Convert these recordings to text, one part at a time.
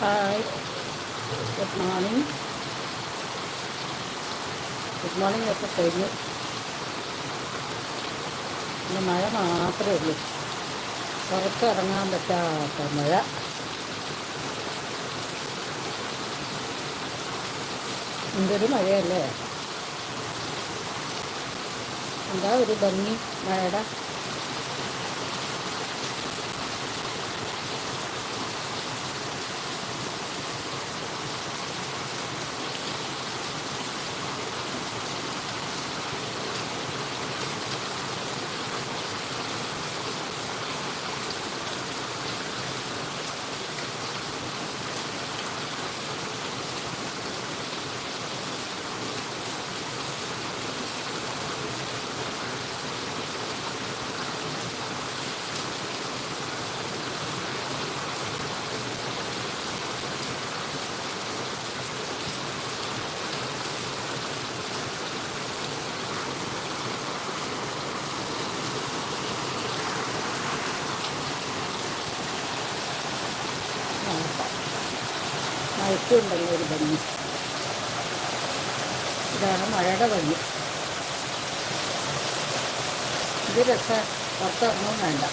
Hi good morning good morning ഒക്കെ കഴിഞ്ഞു ഇന്ന് മഴ മാത്രമേ ഉള്ളൂ. പുറത്തിറങ്ങാൻ പറ്റാത്ത മഴ. എന്തൊരു മഴയല്ലേ? എന്താ ഒരു ഭംഗി മഴയുടെ മഴയ്ക്കുണ്ടല്ലോ ഒരു ഭംഗി മഴയുടെ ഭംഗി ഇത് രസ പുറത്തിറങ്ങും വേണ്ട.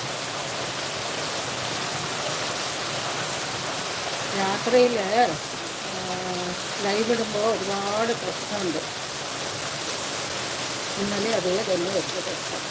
രാത്രിയിൽ ലൈവ് ഇടുമ്പോൾ ഒരുപാട് പ്രശ്നമുണ്ട്. ഇന്നലെ അതേ തന്നെ വലിയ പ്രശ്നം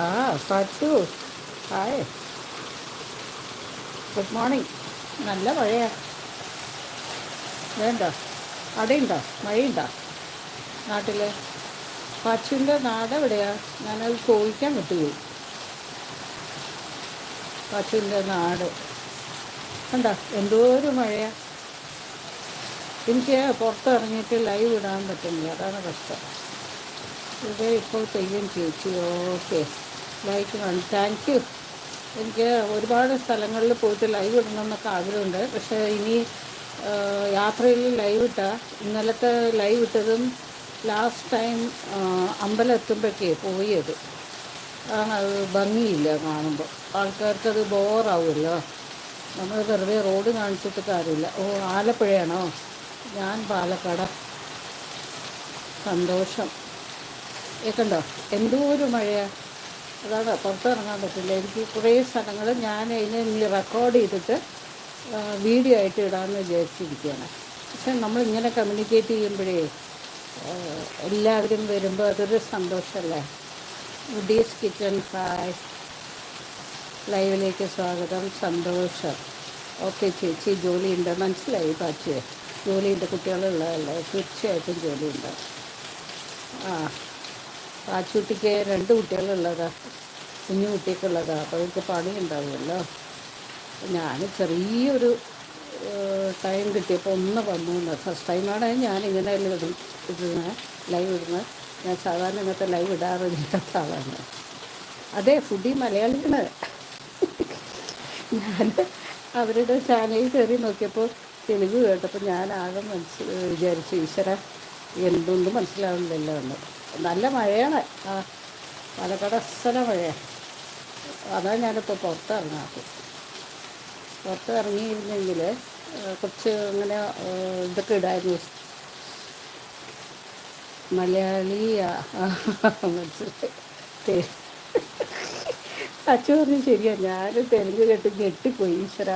ആ സച്ചു ഹായ് ഗുഡ് മോർണിംഗ് നല്ല മഴയാ. വേണ്ട. അവിടെയുണ്ടോ മഴയുണ്ടോ? നാട്ടിൽ പച്ചുവിന്റെ നാട് എവിടെയാ? ഞാനത് ചോദിക്കാൻ വിട്ടുപോയി. പച്ചുവിന്റെ നാട്. കണ്ടോ എന്തോ ഒരു മഴയാ. എനിക്ക് പുറത്തിറങ്ങിയിട്ട് ലൈവ് ഇടാൻ പറ്റുന്നില്ല. അതാണ് കഷ്ടം ഇവിടെ ഇപ്പോൾ തെയ്യം ചേച്ചി. ഓക്കെ. വൺ താങ്ക് യു എനിക്ക് ഒരുപാട് സ്ഥലങ്ങളിൽ പോയിട്ട് ലൈവ് ഇടണമെന്നൊക്കെ ആഗ്രഹമുണ്ട്. പക്ഷേ ഇനി യാത്രയിൽ ലൈവ് ഇട്ടാൽ ഇന്നലത്തെ ലൈവ് ഇട്ടതും ലാസ്റ്റ് ടൈം അമ്പലം എത്തുമ്പോഴേക്കേ പോയത്. ഭംഗിയില്ല കാണുമ്പോൾ ആൾക്കാർക്കത് ബോറാവുമല്ലോ. നമ്മൾ വെറുതെ റോഡ് കാണിച്ചിട്ട് കാര്യമില്ല. ഓ ആലപ്പുഴയാണോ? ഞാൻ പാലക്കാട്. സന്തോഷം. കേൾക്കണ്ടോ എന്തോ ഒരു മഴയാ. അതാണ് പുറത്തിറങ്ങാൻ പറ്റില്ല. എനിക്ക് കുറേ സ്ഥലങ്ങൾ ഞാൻ അതിനെ ഇനി റെക്കോർഡ് ചെയ്തിട്ട് വീഡിയോ ആയിട്ട് ഇടാമെന്ന് വിചാരിച്ചിരിക്കുകയാണ്. പക്ഷെ നമ്മളിങ്ങനെ കമ്മ്യൂണിക്കേറ്റ് ചെയ്യുമ്പോഴേ എല്ലാവരും വരുമ്പോൾ അതൊരു സന്തോഷമല്ലേ ഉഡീസ് കിച്ചൺ ഹായ് ലൈവിലേക്ക് സ്വാഗതം. സന്തോഷം. ഓക്കെ ചേച്ചി ജോലിയുണ്ട്. മനസ്സിലായി പാച്ചേ ജോലിയുണ്ട് കുട്ടികളുള്ളതല്ലേ? തീർച്ചയായിട്ടും ജോലിയുണ്ട്. ആ. പാച്ചുട്ടിക്ക് രണ്ട് കുട്ടികളുള്ളതാ. കുഞ്ഞു കുട്ടിക്കുള്ളതാ. അപ്പോൾ അവർക്ക് പണി ഉണ്ടാവുമല്ലോ ഞാൻ ചെറിയൊരു ടൈം കിട്ടിയപ്പോൾ ഒന്ന് വന്നു ഫസ്റ്റ് ടൈമാണ് ഞാൻ ഇങ്ങനെ ഇടും ഇടുന്നത് ലൈവ് ഇടുന്നത് ഞാൻ സാധാരണ ഇങ്ങനത്തെ ലൈവ് ഇടാറില്ലാത്ത ആളാണ്. അതെ ഫുഡി മലയാളിയാണ് ഞാൻ അവരുടെ ചാനലിൽ കയറി നോക്കിയപ്പോൾ തെലുങ്ക് കേട്ടപ്പോൾ ഞാൻ ആകെ മനസ്സിൽ വിചാരിച്ചു ഈശ്വര എന്തൊന്നും മനസ്സിലാവുന്നില്ലല്ലോ എന്ന്. നല്ല മഴയാണ്. ആ പാലക്കാട് അസല മഴയാണ് അതാണ് ഞാനിപ്പോൾ പുറത്ത് ഇറങ്ങിയിരുന്നെങ്കിൽ കുറച്ച് അങ്ങനെ ഇതൊക്കെ ഇടായിരുന്നു. മലയാളി ആ, മനസ്സിലായി. തെ- അച്ഛൻ പറഞ്ഞു ശരിയാ ഞാൻ തെലുങ്ക് കേട്ട് ഞെട്ടിപ്പോയി ഈശ്വര.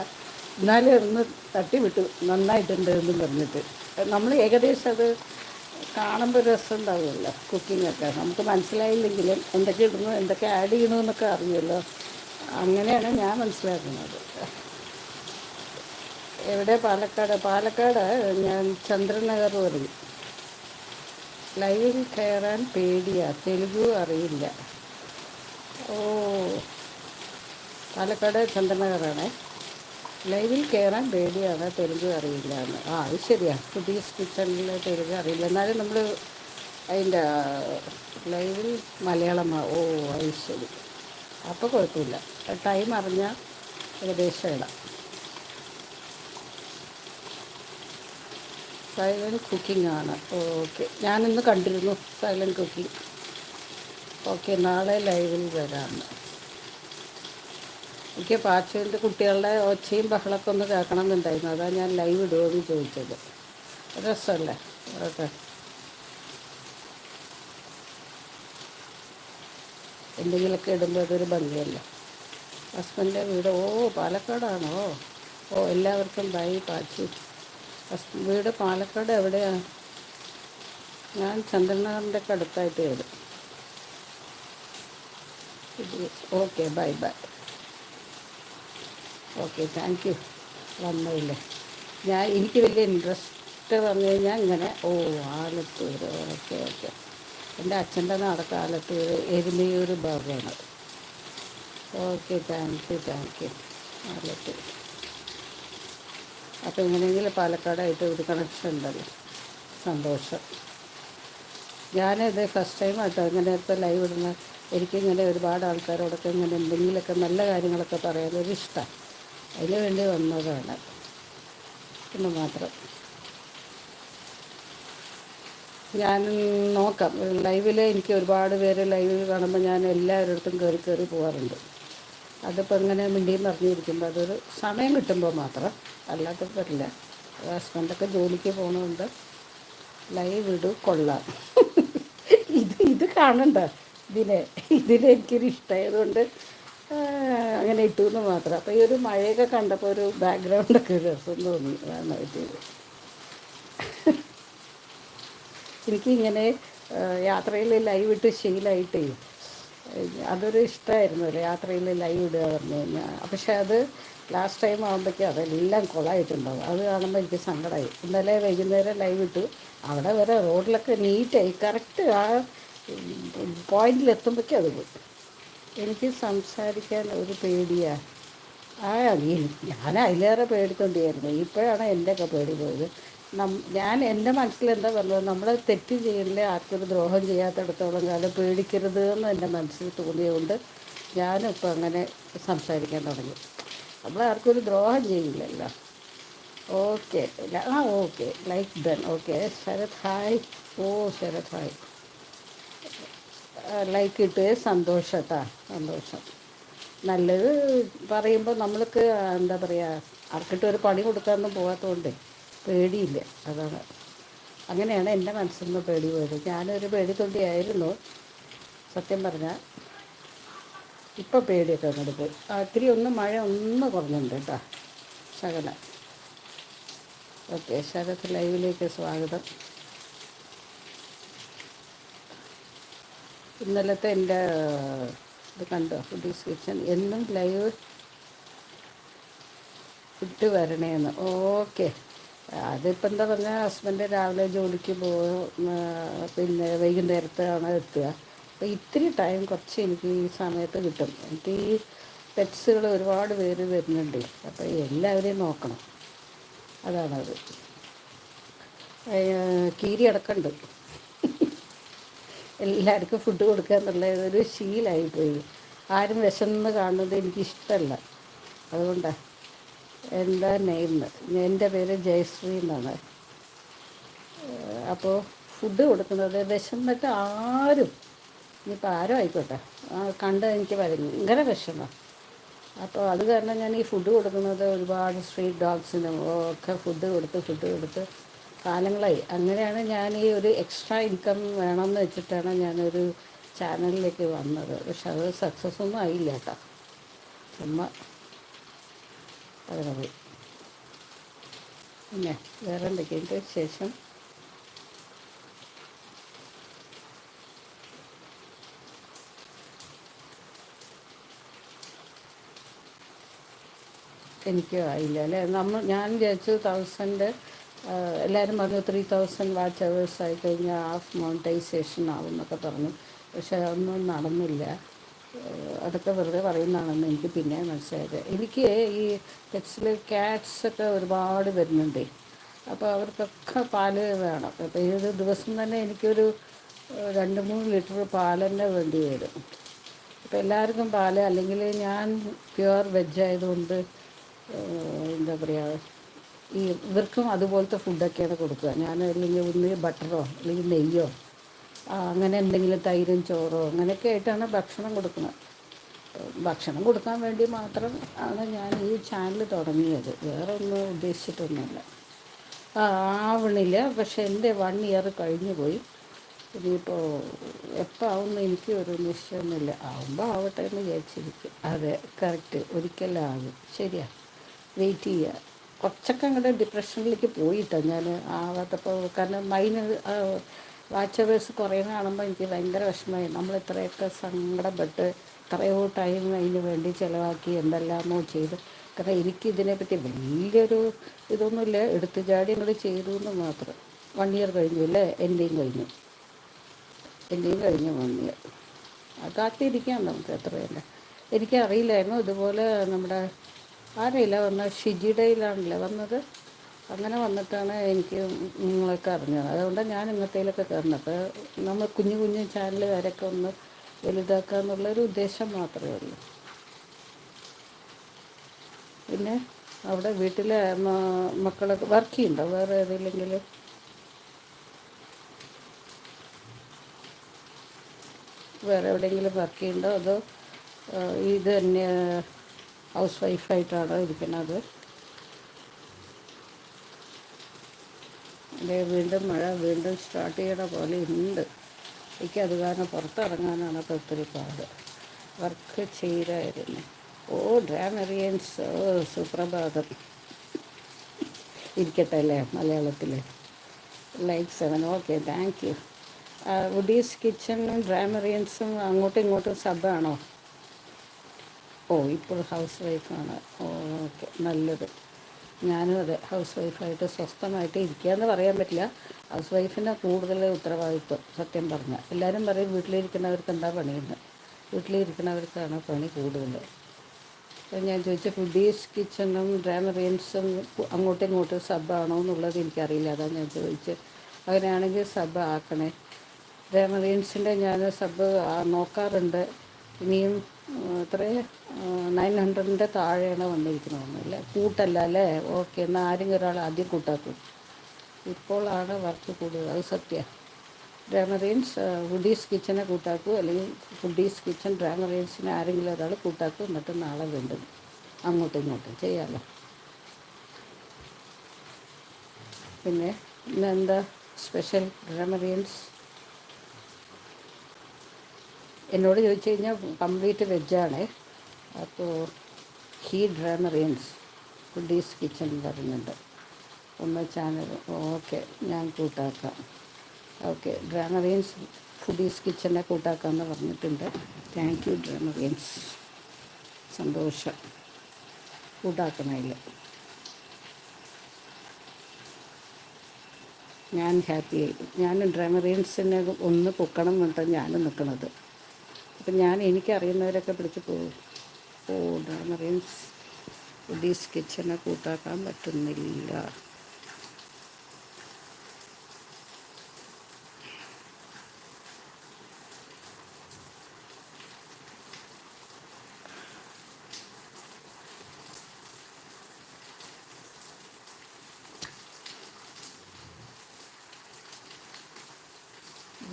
എന്നാലും ഒന്ന് തട്ടി വിട്ടു നന്നായിട്ടുണ്ട് എന്നും പറഞ്ഞിട്ട്. നമ്മൾ ഏകദേശം അത് കാണുമ്പോൾ രസം ഉണ്ടാവുമല്ലോ കുക്കിങ്ങൊക്കെ നമുക്ക് മനസ്സിലായില്ലെങ്കിലും എന്തൊക്കെ ഇടുന്നു എന്തൊക്കെ ആഡ് ചെയ്യണു എന്നൊക്കെ അറിയുമല്ലോ. അങ്ങനെയാണ് ഞാൻ മനസ്സിലാക്കുന്നത്. എവിടെ? പാലക്കാട്. പാലക്കാട് ഞാൻ ചന്ദ്രനഗർ പറയും ലൈവിൽ കയറാൻ പേടിയാ. തെലുഗു അറിയില്ല. ഓ പാലക്കാട് ചന്ദ്രനഗറാണേ. ലൈവിൽ കയറാൻ പേടിയാണ് തെലുങ്ക് അറിയില്ല എന്ന് ആ അത് ശരിയാണ് പുതിയ കിച്ചണിൽ തെലുങ്ക് അറിയില്ല. എന്നാലും നമ്മൾ അതിന്റെ ലൈവിൽ മലയാളം ഓ അത് ശരി. അപ്പോൾ കുഴപ്പമില്ല. ടൈം അറിഞ്ഞാൽ ഏകദേശം ഇടാം. സൈലന്റ് കുക്കിംഗ് ആണ്. ഓക്കെ. ഞാനിന്ന് കണ്ടിരുന്നു സൈലന്റ് കുക്കിംഗ്. ഓക്കെ നാളെ ലൈവിൽ വരാമെന്ന് എനിക്ക് പാച്ചുവിന്റെ കുട്ടികളുടെ ഒച്ചയും ബഹളമൊക്കെ ഒന്ന് കേൾക്കണം എന്നുണ്ടായിരുന്നു അതാ ഞാൻ ലൈവ് ഇടുമെന്ന് ചോദിച്ചത്. രസമല്ലേ? ഓക്കെ എന്തെങ്കിലുമൊക്കെ ഇടുമ്പോൾ അതൊരു ഭംഗിയല്ലേ? ഹസ്ബൻഡിന്റെ വീട് ഓ പാലക്കാടാണോ? ഓ എല്ലാവർക്കും ബൈ പാച്ചു ഹസ് വീട് പാലക്കാട് എവിടെയാണ് ഞാൻ ചന്ദ്രനഗറിന്റെ ഒക്കെ അടുത്തായിട്ട് വരും. Okay bye bye. Okay thank you വന്നതില്ലേ? ഞാൻ എനിക്ക് വലിയ ഇൻട്രസ്റ്റ് വന്നു കഴിഞ്ഞാൽ ഇങ്ങനെ ഓ ആലത്തൂർ ഓക്കെ ഓക്കെ എന്റെ അച്ഛന്റെ നാടൊക്കെ ആലത്തൂർ എരുമയൂർ ഭാഗമാണ്. Okay thank you thank you Alathur അപ്പോൾ എങ്ങനെയെങ്കിലും പാലക്കാടായിട്ട് ഒരു കണക്ഷൻ ഉണ്ടല്ലോ. സന്തോഷം. ഞാനിത് ഫസ്റ്റ് ടൈം ആയിട്ടോ ഇങ്ങനെ ഇപ്പോൾ ലൈവ് ഇടുന്ന എനിക്കിങ്ങനെ ഒരുപാട് ആൾക്കാരോടൊക്കെ ഇങ്ങനെ എന്തെങ്കിലുമൊക്കെ നല്ല കാര്യങ്ങളൊക്കെ പറയാനൊരിഷ്ടമാണ് അതിന് വേണ്ടി വന്നതാണ്. എന്ന് മാത്രം. ഞാൻ നോക്കാം. ലൈവിൽ എനിക്ക് ഒരുപാട് പേര് ലൈവിൽ കാണുമ്പോൾ ഞാൻ എല്ലാവരുടെ കയറി കയറി പോകാറുണ്ട് അതിപ്പോൾ ഇങ്ങനെ മിണ്ടിയും പറഞ്ഞിരിക്കുമ്പോൾ അതൊരു സമയം കിട്ടുമ്പോൾ മാത്രം. അല്ലാതെ പറ്റില്ല ഹസ്ബൻഡൊക്കെ ജോലിക്ക് പോകുന്നതുകൊണ്ട് ലൈവ് ഇടു കൊള്ളാം. ഇത് ഇത് കാണണ്ട. ഇതിനെ ഇതിനെ എനിക്കൊരു ഇഷ്ടമായതുകൊണ്ട് അങ്ങനെ ഇട്ടു എന്ന് മാത്രം. അപ്പോൾ ഈ ഒരു മഴയൊക്കെ കണ്ടപ്പോൾ ഒരു ബാക്ക്ഗ്രൗണ്ടൊക്കെ രസം തോന്നി. അതാണ് പറ്റിയത് എനിക്കിങ്ങനെ യാത്രയിൽ ലൈവ് ഇട്ട് ശീലമായിട്ടേ അതൊരു ഇഷ്ടമായിരുന്നു യാത്രയിൽ ലൈവ് ഇടുക പറഞ്ഞു കഴിഞ്ഞാൽ പക്ഷേ അത് ലാസ്റ്റ് ടൈം ആകുമ്പോഴേക്കും അതെല്ലാം കുളമായിട്ടുണ്ടാവും അത് കാണുമ്പോൾ എനിക്ക് സങ്കടമായി ഇന്നലെ വൈകുന്നേരം ലൈവ് ഇട്ടു. അവിടെ വരെ റോഡിലൊക്കെ നീറ്റായി കറക്റ്റ് ആ പോയിന്റിലെത്തുമ്പോഴേക്കും അത് പോയി. എനിക്ക് സംസാരിക്കാൻ ഒരു പേടിയാണ് ആ ഞാൻ അതിലേറെ പേടിക്കൊണ്ടിരുന്നു ഇപ്പോഴാണ് എന്റെയൊക്കെ പേടി പോയത്. ഞാൻ എന്റെ മനസ്സിൽ എന്താ പറഞ്ഞത്? നമ്മൾ തെറ്റ് ചെയ്യണില്ല ആർക്കൊരു ദ്രോഹം ചെയ്യാത്തടത്തോളം കാലം പേടിക്കരുത് എന്ന് എന്റെ മനസ്സിൽ തോന്നിയതുകൊണ്ട് ഞാനിപ്പോൾ അങ്ങനെ സംസാരിക്കാൻ തുടങ്ങി. നമ്മൾ ആർക്കൊരു ദ്രോഹം ചെയ്യില്ലല്ലോ. ഓക്കെ. ആ okay. Like done okay. Sarath hi. ഓ ശരത് ഹായ്. ലൈക്ക് ഇട്ട് സന്തോഷട്ടാ സന്തോഷം. നല്ലത് പറയുമ്പോൾ നമ്മൾക്ക് എന്താ പറയുക ആർക്കിട്ട് ഒരു പണി കൊടുക്കാനൊന്നും പോകാത്തതുകൊണ്ട് പേടിയില്ല അതാണ്. അങ്ങനെയാണ് എന്റെ മനസ്സിൽ നിന്ന് പേടി പോയത്. ഞാനൊരു പേടി തൊണ്ടിയായിരുന്നു സത്യം പറഞ്ഞാൽ ഇപ്പം പേടിയൊക്കെ അങ്ങോട്ട് പോയി. ഒത്തിരി ഒന്ന് മഴ ഒന്ന് കുറഞ്ഞിട്ടുണ്ട് കേട്ടോ ശകല. ഓക്കെ ശരത് ലൈവിലേക്ക് സ്വാഗതം. ഇന്നലത്തെ എന്റെ ഇത് കണ്ടോ? ഫുഡീസ് ഡിസ്ക്രിപ്ഷൻ എന്നും ലൈവ് ഇട്ട് വരണേന്ന്. ഓക്കെ. അതിപ്പോൾ എന്താ പറഞ്ഞാൽ ഹസ്ബൻഡ് രാവിലെ ജോലിക്ക് പോകും പിന്നെ വൈകുന്നേരത്താണ് എത്തുക. അപ്പോൾ ഇത്തിരി ടൈം കുറച്ച് എനിക്ക് ഈ സമയത്ത് കിട്ടും. എനിക്ക് ഈ പെറ്റ്സുകൾ ഒരുപാട് പേര് വരുന്നുണ്ട്. അപ്പോൾ എല്ലാവരെയും നോക്കണം. അതാണത്. കീരി അടക്കമുണ്ട് എല്ലാവർക്കും ഫുഡ് കൊടുക്കുക എന്നുള്ളത് ഒരു ശീലമായിപ്പോയി ആരും വിശന്ന് കാണുന്നത് എനിക്കിഷ്ടമല്ല അതുകൊണ്ടാണ് എന്താ നെയിം എന്റെ പേര് ജയശ്രീ എന്നാണ്. അപ്പോൾ ഫുഡ് കൊടുക്കുന്നത് വിശന്നിട്ട് ആരും ഇനിയിപ്പോൾ ആരും ആയിക്കോട്ടെ. കണ്ട് എനിക്ക് ഭയങ്കര വിഷമം. അപ്പോൾ അത് കാരണം ഞാൻ ഈ ഫുഡ് കൊടുക്കുന്നത് ഒരുപാട് സ്ട്രീറ്റ് ഡോഗ്സിനും ഒക്കെ ഫുഡ് കൊടുത്ത് ഫുഡ് കൊടുത്ത് കാലങ്ങളായി. അങ്ങനെയാണ് ഞാൻ ഈ ഒരു എക്സ്ട്രാ ഇൻകം വേണമെന്ന് വെച്ചിട്ടാണ് ഞാനൊരു ചാനലിലേക്ക് വന്നത്. പക്ഷെ അത് സക്സസ് ഒന്നും ആയില്ല കേട്ടോ. ചുമ്മാ അതിനെ പോയി. പിന്നെ വേറെ എന്തൊക്കെയുണ്ട് ശേഷം എനിക്ക് ആയില്ല അല്ലേ? നമ്മൾ ഞാൻ വിചാരിച്ചു തൗസൻഡ് എല്ലാവരും പറഞ്ഞു ത്രീ തൗസൻഡ് വാച്ച് അവേഴ്സ് ആയി കഴിഞ്ഞാൽ ഹാഫ് മോണിറ്റൈസേഷൻ ആവും എന്നൊക്കെ പറഞ്ഞു. പക്ഷേ അതൊന്നും നടന്നില്ല. അതൊക്കെ വെറുതെ പറയുന്നതാണെന്ന് എനിക്ക് പിന്നെ മനസ്സിലായത്. എനിക്ക് ഈ പെറ്റ്സിൽ ക്യാറ്റ്സ് ഒക്കെ ഒരുപാട് വരുന്നുണ്ട്. അപ്പോൾ അവർക്കൊക്കെ പാൽ വേണം. അപ്പോൾ ഏത് ദിവസം തന്നെ എനിക്കൊരു രണ്ട് മൂന്ന് ലിറ്റർ പാൽ തന്നെ വേണ്ടി വരും. അപ്പോൾ എല്ലാവർക്കും പാൽ. അല്ലെങ്കിൽ ഞാൻ പ്യുവർ വെജ് ആയതുകൊണ്ട് എന്താ പറയുക ഈ ഇവർക്കും അതുപോലത്തെ ഫുഡൊക്കെയാണ് കൊടുക്കുക. ഞാൻ അല്ലെങ്കിൽ ഒന്ന് ബട്ടറോ അല്ലെങ്കിൽ നെയ്യോ അങ്ങനെ എന്തെങ്കിലും തൈരും ചോറോ അങ്ങനെയൊക്കെ ആയിട്ടാണ് ഭക്ഷണം കൊടുക്കുന്നത്. ഭക്ഷണം കൊടുക്കാൻ വേണ്ടി മാത്രം ആണ് ഞാൻ ഈ ചാനൽ തുടങ്ങിയത്. വേറെ ഒന്നും ഉദ്ദേശിച്ചിട്ടൊന്നുമില്ല ആവണില്ല. പക്ഷെ എന്റെ വൺ ഇയർ കഴിഞ്ഞു പോയി. ഇനിയിപ്പോൾ എപ്പോൾ ആവുമെന്ന് എനിക്ക് ഒരു നിശ്ചയമൊന്നുമില്ല. ആവുമ്പോൾ ആവട്ടെ എന്ന് വിചാരിച്ചിരിക്കും. അതെ കറക്റ്റ് ഒരിക്കലാകും. ശരിയാ. വെയിറ്റ് ചെയ്യുക കുറച്ചൊക്കെ അങ്ങോട്ട് ഡിപ്രഷനിലേക്ക് പോയിട്ടോ. ഞാൻ ആവാത്തപ്പോൾ കാരണം മൈന് വാച്ചവേഴ്സ് കുറയുന്ന കാണുമ്പോൾ എനിക്ക് ഭയങ്കര വിഷമമായി. നമ്മൾ ഇത്രയൊക്കെ സങ്കടപ്പെട്ട് ഇത്രയോ ടൈം അതിന് വേണ്ടി ചിലവാക്കി എന്തെല്ലാമോ ചെയ്ത്. കാരണം എനിക്കിതിനെപ്പറ്റി വലിയൊരു ഇതൊന്നുമില്ല. എടുത്തു ചാടി അങ്ങോട്ട് ചെയ്തു എന്ന് മാത്രം. വൺ ഇയർ കഴിഞ്ഞു അല്ലേ? എന്റെയും കഴിഞ്ഞു. എന്റെയും കഴിഞ്ഞു വൺ ഇയർ കാത്തിരിക്കാം നമുക്ക് എത്രയല്ല എനിക്കറിയില്ലായിരുന്നു. ഇതുപോലെ നമ്മുടെ ആരയില്ല വന്ന ഷിജിഡയിലാണല്ലേ വന്നത്. അങ്ങനെ വന്നിട്ടാണ് എനിക്ക് നിങ്ങളൊക്കെ അറിഞ്ഞത്. അതുകൊണ്ട് ഞാൻ ഇങ്ങനത്തേലൊക്കെ കയറുന്നത്. അപ്പോൾ നമ്മൾ കുഞ്ഞു കുഞ്ഞു ചാനലുകാരൊക്കെ ഒന്ന് വലുതാക്കുക എന്നുള്ളൊരു ഉദ്ദേശം മാത്രമേ ഉള്ളൂ. പിന്നെ അവിടെ വീട്ടിലെ മക്കളൊക്കെ വർക്ക് ചെയ്യുന്നുണ്ടോ? വേറെ ഏതെങ്കിലും? വേറെ എവിടെയെങ്കിലും വർക്ക് ചെയ്യുന്നുണ്ടോ? അതോ ഇത് തന്നെ ഹൗസ് വൈഫായിട്ടാണ് ഇരിക്കുന്നത്. അതെ വീണ്ടും മഴ വീണ്ടും സ്റ്റാർട്ട് ചെയ്യണ പോലെ ഉണ്ട്. എനിക്ക് അത് കാരണം പുറത്തിറങ്ങാനാണ് അപ്പോൾ ഒത്തിരി പാട്. വർക്ക് ചെയ്തായിരുന്നു. ഓ ഡ്രാമറിയൻസ് സുപ്രഭാതം. ഇരിക്കട്ടെ അല്ലേ മലയാളത്തിൽ like seven. Okay thank you. Foodies കിച്ചണും ഡ്രാമറിയൻസും അങ്ങോട്ടും ഇങ്ങോട്ടും സബാണോ ഓ ഇപ്പോൾ ഹൗസ് വൈഫാണ്. ഓക്കെ നല്ലത്. ഞാനും അതെ ഹൗസ് വൈഫായിട്ട് സ്വസ്ഥമായിട്ട് ഇരിക്കുക എന്ന് പറയാൻ പറ്റില്ല. ഹൗസ് വൈഫിന്റെ കൂടുതൽ ഉത്തരവാദിത്വം സത്യം പറഞ്ഞാൽ. എല്ലാവരും പറയും വീട്ടിലിരിക്കുന്നവർക്ക് എന്താ പണിയെന്ന്. വീട്ടിലിരിക്കുന്നവർക്കാണ് പണി കൂടുതൽ. അപ്പം ഞാൻ ചോദിച്ച ഫുഡീസ് കിച്ചണും ഡ്രാമറിയൻസും അങ്ങോട്ടും ഇങ്ങോട്ടും സബ്ബാണോ എന്നുള്ളത് എനിക്കറിയില്ല. അതാണ് ഞാൻ ചോദിച്ചത് അങ്ങനെയാണെങ്കിൽ സബ് ആക്കണേ. ഡ്രാമറിയൻസിന്റെ ഞാൻ സബ് നോക്കാറുണ്ട്. ഇനിയും എത്ര നയൻ ഹൺഡ്രഡിന്റെ താഴെയാണ് വന്നിരിക്കുന്നത് അല്ലേ? കൂട്ടല്ല അല്ലേ? ഓക്കെ എന്നാൽ ആരെങ്കിലും ഒരാൾ ആദ്യം കൂട്ടാക്കും. ഇപ്പോഴാണ് വർക്ക് കൂടുതൽ അത് സത്യം. ഡ്രാമറീൻസ് ഫുഡീസ് കിച്ചനെ കൂട്ടാക്കൂ അല്ലെങ്കിൽ ഫുഡീസ് കിച്ചൺ ഡ്രാമറീൻസിനെ ആരെങ്കിലും ഒരാൾ കൂട്ടാക്കും എന്നിട്ട് നാളെ വീണ്ടും അങ്ങോട്ടും ഇങ്ങോട്ടും ചെയ്യാമല്ലോ പിന്നെ ഇന്നെന്താ സ്പെഷ്യൽ ഡ്രാമറീൻസ് എന്നോട് ചോദിച്ചു കഴിഞ്ഞാൽ കംപ്ലീറ്റ് വെജാണ് അപ്പോൾ ഹീ ഡ്രാമറിയൻസ് ഫുഡീസ് കിച്ചൺ പറയുന്നുണ്ട്. ഒന്ന് ചാനൽ. ഓക്കെ ഞാൻ കൂട്ടാക്കാം. ഓക്കെ ഡ്രാമറിയൻസ് ഫുഡീസ് കിച്ചനെ കൂട്ടാക്കാമെന്ന് പറഞ്ഞിട്ടുണ്ട്. താങ്ക് യു ഡ്രാമറിയൻസ്. സന്തോഷം. കൂട്ടാക്കണതിൽ ഞാൻ ഹാപ്പി ഹാപ്പിയായി ഞാൻ ഡ്രാമറിയൻസിനെ ഒന്ന് പൊക്കണം എന്നിട്ട് ഞാനും നിൽക്കണത് അപ്പം ഞാൻ എനിക്കറിയുന്നവരൊക്കെ പിടിച്ച് പോകും ഓ പറയും ഡീസ് കിച്ചനെ കൂട്ടാക്കാൻ പറ്റുന്നില്ല.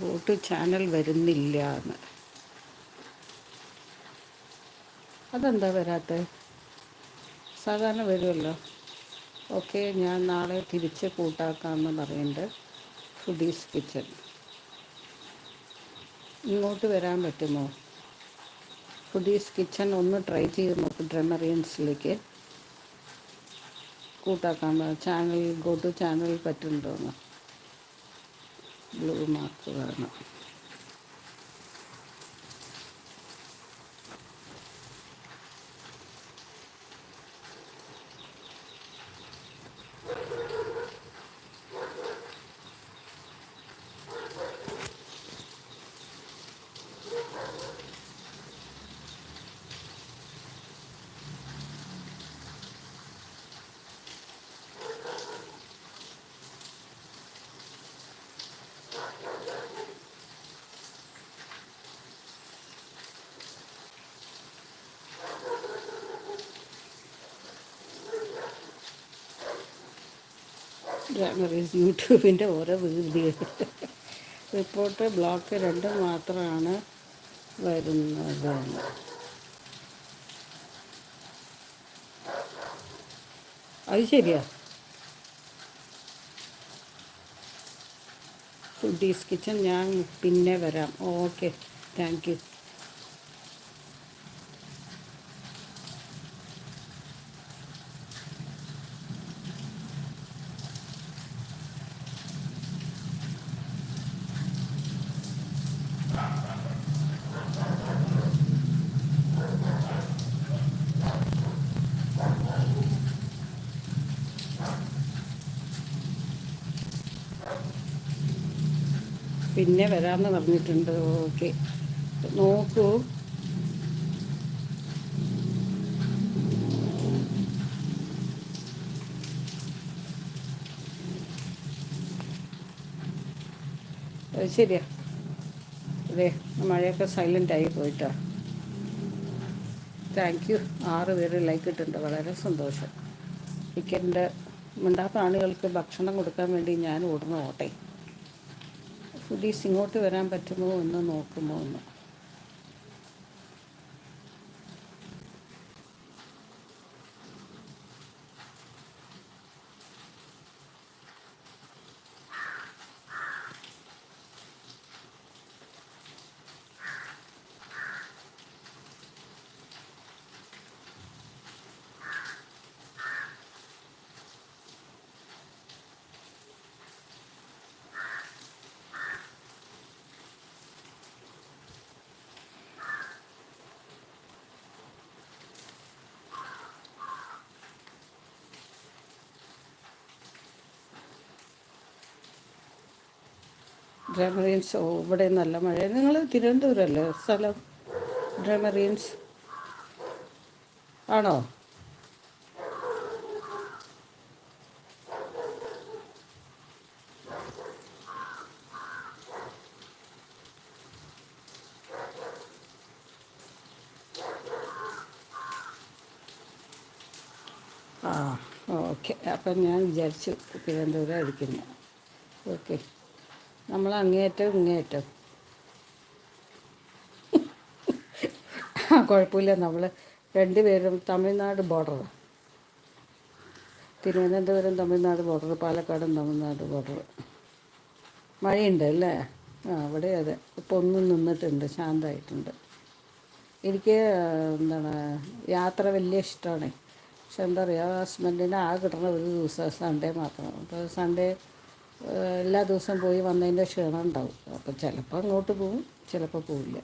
വോട്ട് ചാനൽ വരുന്നില്ല എന്ന് അതെന്താ വരാത്തത് സാധാരണ വരുമല്ലോ. ഓക്കെ ഞാൻ നാളെ തിരിച്ച് കൂട്ടാക്കാമെന്ന് പറയുന്നുണ്ട്. Foodies kitchen. ഇങ്ങോട്ട് വരാൻ പറ്റുമോ? ഫുഡീസ് കിച്ചൺ ഒന്ന് ട്രൈ ചെയ്ത് നോക്കും ഡ്രമറിയൻസിലേക്ക്. കൂട്ടാക്കാൻ ചാനൽ ഗോ ടു ചാനൽ പറ്റുന്നുണ്ടോന്ന്. ബ്ലൂ മാർക്ക് വേണം. ഗ്രാമറീസ് യൂട്യൂബിന്റെ ഓരോ വീഡിയോ. റിപ്പോർട്ട് ബ്ലോക്ക് രണ്ടും മാത്രമാണ് വരുന്നത്. അത് ശരിയാ. ഫുഡീസ് കിച്ചൺ ഞാൻ പിന്നെ വരാം. ഓക്കെ താങ്ക് യു പിന്നെ വരാമെന്ന് പറഞ്ഞിട്ടുണ്ട്. ഓക്കെ. നോക്കൂ. ശരിയാ. അതെ മഴയൊക്കെ സൈലന്റ് ആയി പോയിട്ടാ. താങ്ക് യു ആറ് പേര് ലൈക്ക് ഇട്ടിട്ടുണ്ട്. വളരെ സന്തോഷം. ടിക്കറ്റിന്റെ മിണ്ടാത്ത ആളുകൾക്ക് ഭക്ഷണം കൊടുക്കാൻ വേണ്ടി ഞാൻ ഓടുന്ന ഓട്ടെ. ഫുഡീസ് ഇങ്ങോട്ട് വരാൻ പറ്റുമോ എന്ന് നോക്കുമോ എന്ന് ഡ്രമറീൻസ് ഓ ഇവിടെ നല്ല മഴ. നിങ്ങൾ തിരുവനന്തപുരമല്ലേ സ്ഥലം? ഡ്രമറീൻസ് ആണോ? ആ ഓക്കെ. അപ്പം ഞാൻ വിചാരിച്ചു തിരുവനന്തപുരം അടിക്കുന്നു ഓക്കെ. നമ്മൾ അങ്ങേയറ്റം ഇങ്ങേയറ്റം. ആ കുഴപ്പമില്ല. നമ്മൾ രണ്ടുപേരും തമിഴ്നാട് ബോർഡർ തിരുവനന്തപുരം തമിഴ്നാട് ബോർഡർ പാലക്കാടും തമിഴ്നാട് ബോർഡർ മഴയുണ്ട് അല്ലേ? ആ അവിടെ അതെ. ഇപ്പോൾ ഒന്നും നിന്നിട്ടുണ്ട് ശാന്തമായിട്ടുണ്ട്. എനിക്ക് എന്താണ് യാത്ര വലിയ ഇഷ്ടമാണ്. പക്ഷെ എന്താ പറയുക ഹസ്ബൻഡിന് ആ കിട്ടുന്ന ഒരു ദിവസം സൺഡേ മാത്രം അപ്പോൾ സൺഡേ എല്ലാ ദിവസവും പോയി വന്നതിന്റെ ക്ഷീണം ഉണ്ടാവും. അപ്പോൾ ചിലപ്പോൾ അങ്ങോട്ട് പോവും ചിലപ്പോൾ പോവില്ല.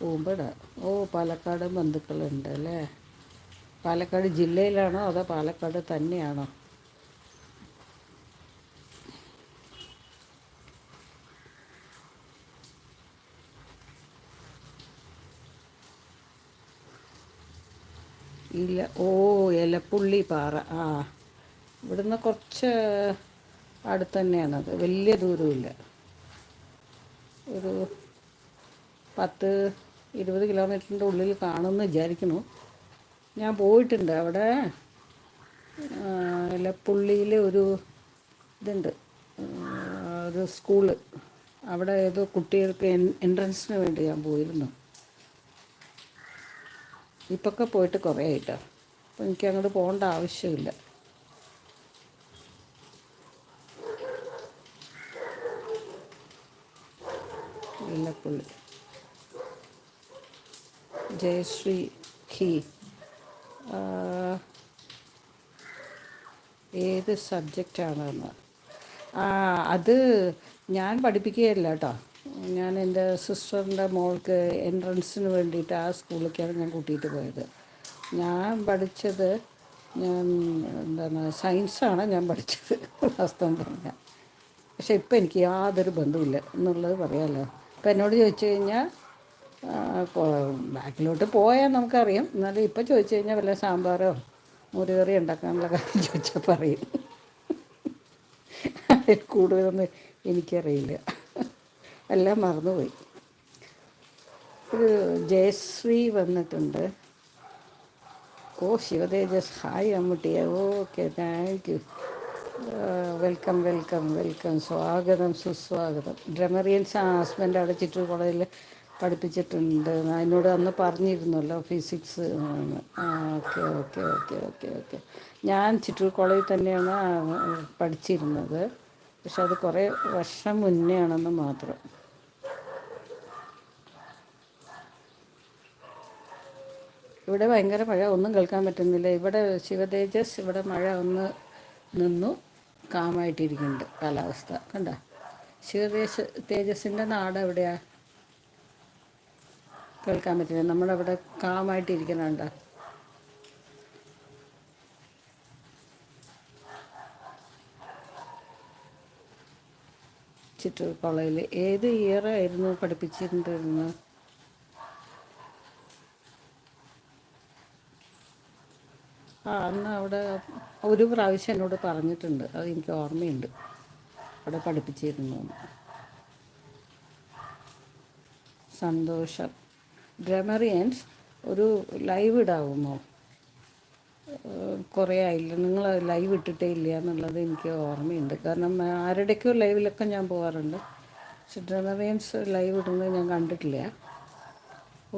പോകുമ്പോൾ ഓ പാലക്കാട് ബന്ധുക്കളുണ്ട് അല്ലേ? പാലക്കാട് ജില്ലയിലാണോ അതോ പാലക്കാട് തന്നെയാണോ? ഇല്ല. ഓ ഇലപ്പുള്ളി പാറ. ആ ഇവിടുന്ന് കുറച്ച് അടുത്ത് തന്നെയാണത് വലിയ ദൂരമില്ല ഒരു പത്ത് ഇരുപത് കിലോമീറ്ററിന്റെ ഉള്ളിൽ കാണുമെന്ന് വിചാരിക്കുന്നു. ഞാൻ പോയിട്ടുണ്ട്. അവിടെ എലപ്പുള്ളിയിൽ ഒരു ഇതുണ്ട്. ഒരു സ്കൂൾ. അവിടെ ഏതോ കുട്ടികൾക്ക് എൻട്രൻസിന് വേണ്ടി ഞാൻ പോയിരുന്നു. ഇപ്പൊക്കെ പോയിട്ട് കുറേ ആയിട്ടോ അപ്പോൾ എനിക്ക് അങ്ങോട്ട് പോകേണ്ട ആവശ്യമില്ല. ഇല്ലപ്പുള്ളി ജയശ്രീ ഖി. ഏത് സബ്ജക്റ്റാണെന്ന്. ആ അത് ഞാൻ പഠിപ്പിക്കുകയല്ല കേട്ടോ. ഞാൻ എന്റെ സിസ്റ്ററിന്റെ മോൾക്ക് എൻട്രൻസിന് വേണ്ടിയിട്ട് ആ സ്കൂളിലേക്കാണ് ഞാൻ കൂട്ടിയിട്ട് പോയത്. ഞാൻ പഠിച്ചത് ഞാൻ എന്താണ് സയൻസാണ് ഞാൻ പഠിച്ചത്. വാസ്തവം പറഞ്ഞാൽ പക്ഷേ ഇപ്പം എനിക്ക് യാതൊരു ബന്ധമില്ല എന്നുള്ളത് പറയാമല്ലോ ഇപ്പം എന്നോട് ചോദിച്ചു കഴിഞ്ഞാൽ ബാക്കിലോട്ട് പോയാൽ നമുക്കറിയാം. എന്നാലും ഇപ്പം ചോദിച്ചു കഴിഞ്ഞാൽ വല്ല സാമ്പാറോ മുരുകറി ഉണ്ടാക്കാനുള്ള കാര്യം ചോദിച്ചാൽ പറയും. കൂടുതലൊന്നും എനിക്കറിയില്ല. എല്ലാം മറന്നുപോയി. ഒരു ജയശ്രീ വന്നിട്ടുണ്ട്. ഓ ശിവതേജസ്. Hi അമ്മൂട്ടിയെ. Okay. Thank you. Welcome welcome welcome. സ്വാഗതം സുസ്വാഗതം. ഡ്രമറിയൻസ് ഹസ്ബൻഡ് അവിടെ ചിറ്റൂർ കോളേജിൽ പഠിപ്പിച്ചിട്ടുണ്ട്. എന്നോട് അന്ന് പറഞ്ഞിരുന്നല്ലോ physics okay okay okay okay okay. ഞാൻ ചിറ്റൂർ കോളേജിൽ തന്നെയാണ് പഠിച്ചിരുന്നത്. പക്ഷെ അത് കുറേ വർഷം മുന്നേ ആണെന്ന് മാത്രം. ഇവിടെ ഭയങ്കര മഴ ഒന്നും കേൾക്കാൻ പറ്റുന്നില്ല. ഇവിടെ ശിവതേജസ് ഇവിടെ മഴ ഒന്ന് നിന്നു. കാമായിട്ടിരിക്കുന്നുണ്ട് കാലാവസ്ഥ. കണ്ട? ശിവദേശ തേജസ്സിന്റെ നാട് എവിടെയാ? കേൾക്കാൻ പറ്റില്ല. നമ്മുടെ നമ്മളവിടെ കാമായിട്ടിരിക്കുന്നുണ്ട? ചിറ്റൂർ കോളേജിൽ ഏത് ഇയർ ആയിരുന്നു പഠിപ്പിച്ചിട്ടുണ്ടിരുന്നത് ആ അന്ന് അവിടെ ഒരു പ്രാവശ്യം എന്നോട് പറഞ്ഞിട്ടുണ്ട്. അത് എനിക്ക് ഓർമ്മയുണ്ട്. അവിടെ പഠിപ്പിച്ചിരുന്നു സന്തോഷം. ഗ്രമറിയൻസ് ഒരു ലൈവ് ഇടാവുമോ? കുറേ ആയില്ല? നിങ്ങൾ ലൈവ് ഇട്ടിട്ടേ ഇല്ല എന്നുള്ളത് എനിക്ക് ഓർമ്മയുണ്ട്. കാരണം ആരുടെയൊക്കെയോ ലൈവിലൊക്കെ ഞാൻ പോകാറുണ്ട് പക്ഷെ ഡ്രമറിയൻസ് ലൈവ് ഇടുന്നത് ഞാൻ കണ്ടിട്ടില്ല.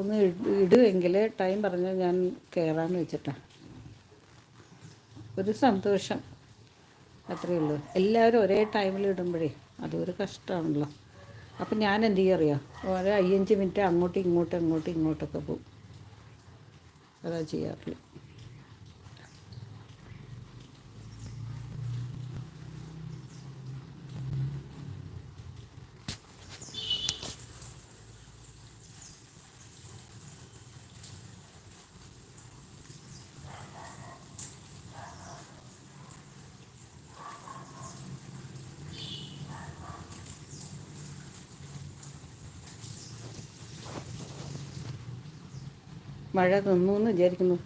ഒന്ന് ഇടുമെങ്കിൽ ടൈം പറഞ്ഞാൽ ഞാൻ കയറാമെന്ന് വെച്ചിട്ടാണ് ഒരു സന്തോഷം. അത്രയേ ഉള്ളൂ. എല്ലാവരും ഒരേ ടൈമിൽ ഇടുമ്പോഴേ അതൊരു കഷ്ടമാണല്ലോ അപ്പം ഞാൻ എന്ത് ചെയ്യുക അറിയാം? ഓരോ അയ്യഞ്ച് മിനിറ്റ് അങ്ങോട്ടും ഇങ്ങോട്ടും അങ്ങോട്ടും ഇങ്ങോട്ടൊക്കെ പോകും. അതാ ചെയ്യാറുള്ളൂ മഴ നിന്നു എന്ന് വിചാരിക്കുന്നു.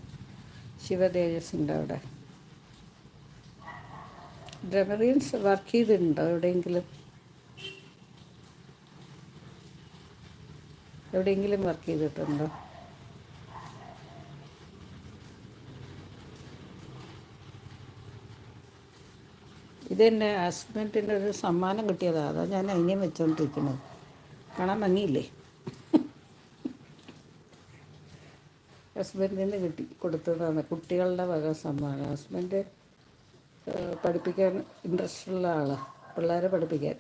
ശിവതേജസ്സിന്റെ അവിടെ. ഡ്രമറിയൻസ് വർക്ക് ചെയ്തിട്ടുണ്ടോ എവിടെയെങ്കിലും? എവിടെയെങ്കിലും വർക്ക് ചെയ്തിട്ടുണ്ടോ? ഇതെന്റെ ഹസ്ബൻഡിന്റെ ഒരു സമ്മാനം കിട്ടിയതാണ് അതാ ഞാൻ അതിനെയും വെച്ചുകൊണ്ടിരിക്കുന്നത് കാണാൻ ഭംഗിയില്ലേ? ഹസ്ബൻഡിന് കിട്ടി കൊടുത്തതാണ്. കുട്ടികളുടെ വക സമ്മാനം. ഹസ്ബൻഡ് പഠിപ്പിക്കാൻ ഇൻട്രസ്റ്റ് ഉള്ള ആളാണ് പിള്ളേരെ പഠിപ്പിക്കാൻ.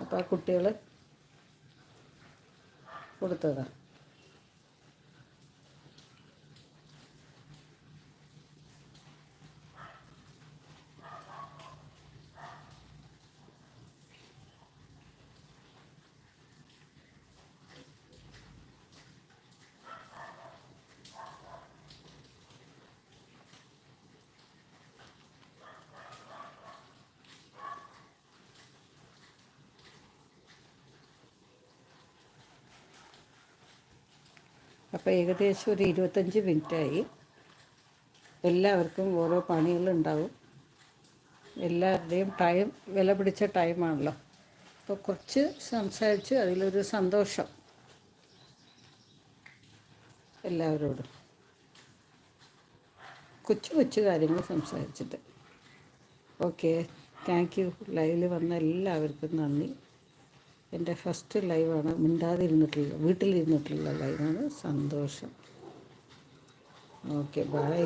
അപ്പോൾ ആ കുട്ടികൾ കൊടുത്തതാണ് അപ്പോൾ ഏകദേശം ഒരു ഇരുപത്തഞ്ച് മിനിറ്റായി. എല്ലാവർക്കും ഓരോ പണികളുണ്ടാവും. എല്ലാവരുടെയും ടൈം വില പിടിച്ച ടൈമാണല്ലോ അപ്പോൾ കുറച്ച് സംസാരിച്ച് അതിലൊരു സന്തോഷം. എല്ലാവരോടും. കൊച്ചു കൊച്ചു കാര്യങ്ങൾ സംസാരിച്ചിട്ട്. ഓക്കെ താങ്ക് യു ലൈവിൽ വന്ന എല്ലാവർക്കും നന്ദി. എന്റെ ഫസ്റ്റ് ലൈവാണ് മിണ്ടാതിരുന്നിട്ടുള്ള വീട്ടിലിരുന്നിട്ടുള്ള ലൈവാണ് സന്തോഷം. Okay bye